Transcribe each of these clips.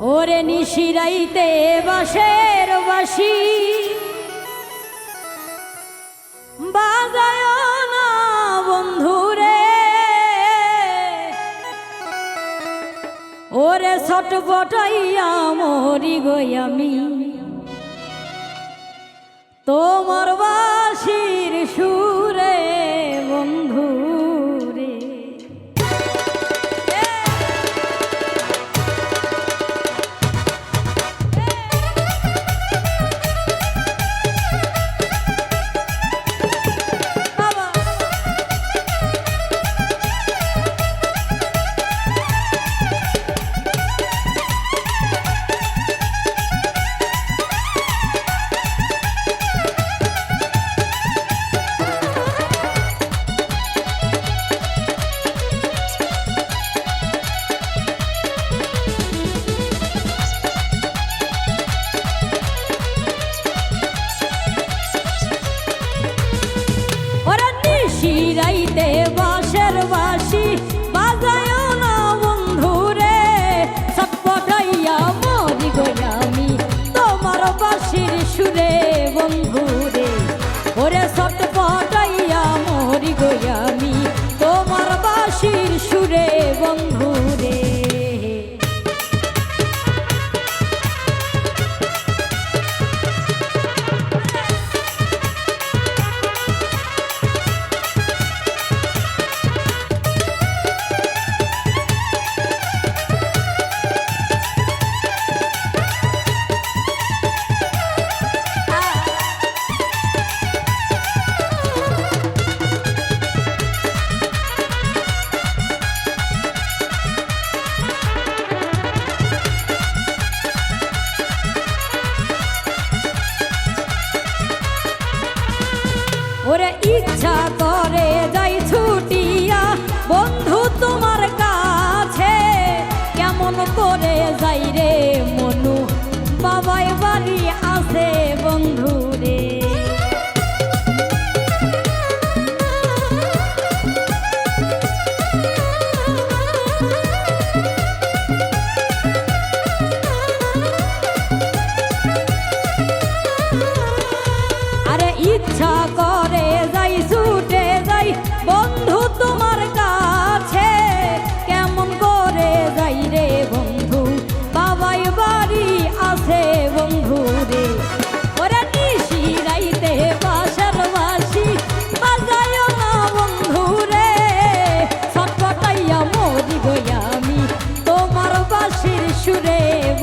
ওরে নিশিরাইতে বাসের বাসি বাজায় না বন্ধুরে ওরে ছটপটাইয়া মরি গই আমি। তোমার বাসির সুরে বন্ধুরে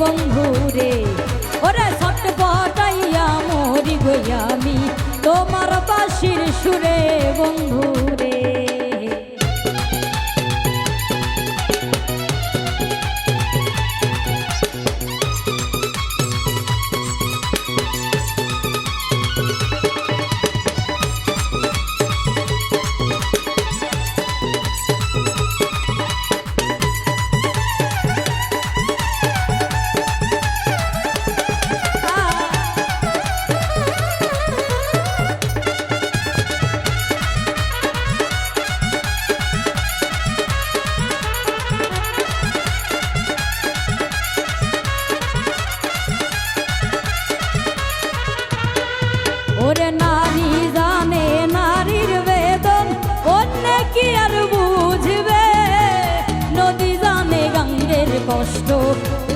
বন্ধু ওরে ছটপটাইয়া মরি গই তোমার বাসির সুরে বন্ধু কষ্ট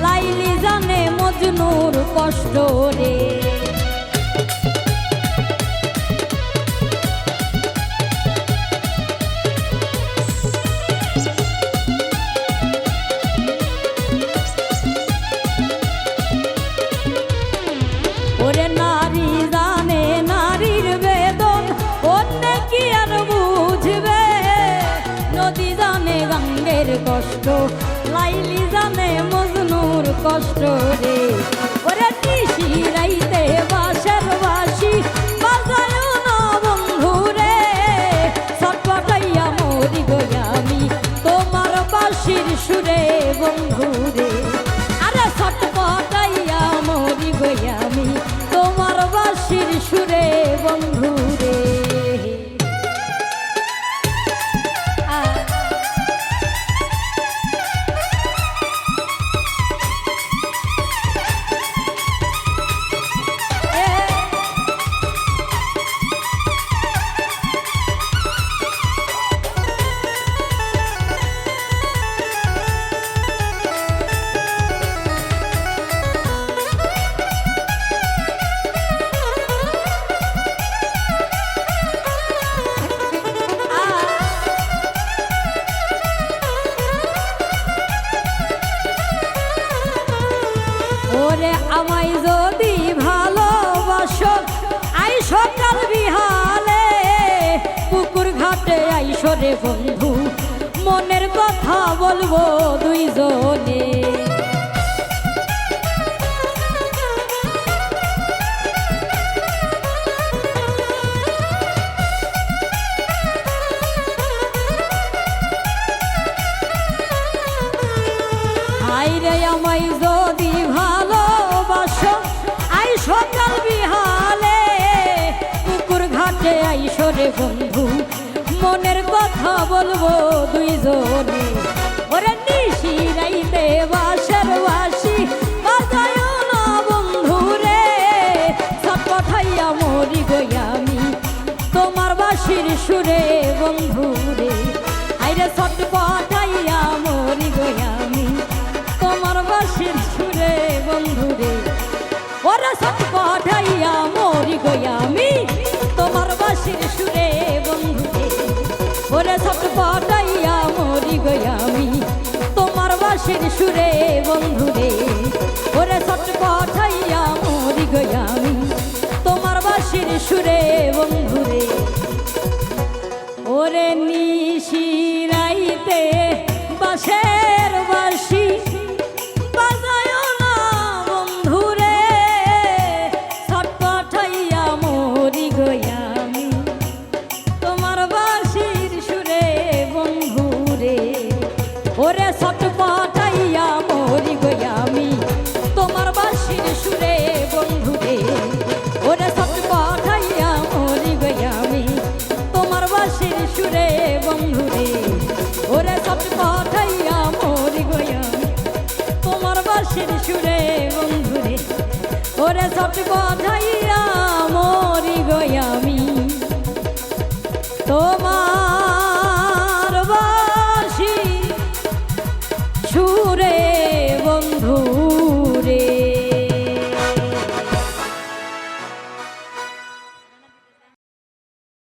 লাইলি জানে মজনুর কষ্ট রে। জানে গঙ্গের কষ্ট, লাইলি জানে মজনুর কষ্ট রে। ওরে রাইতে বাসের বাসি বাজায় না বন্ধু রে। ছটপটাইয়া মরি গই তোমার বাসির সুরে বন্ধু রে। বন্ধু মনের কথা বলব দুইজনে। আইরে আমায় কথা বলব দুইজনে। ওরে নিশি রাইতে বাসার বাসি বাজায় না বন্ধু রে সব কথাইয়া মরি গই আমি, তোমার বাসির সুরে বন্ধু রে আইরে সট বাসির সুরে বন্ধু রে ওরে সট পাঠাইয়া মরি গয়ামি তোমার বাসির সুরে বন্ধু রে ওরে নিশি হাসি সুরে বন্ধুরে, ওরে সব পাঠাইয়া মরি গয়া। তোমার বাসির সুরে বন্ধুরে, ওরে সব পাঠাইয়া মরি গয়া আমি। তোমার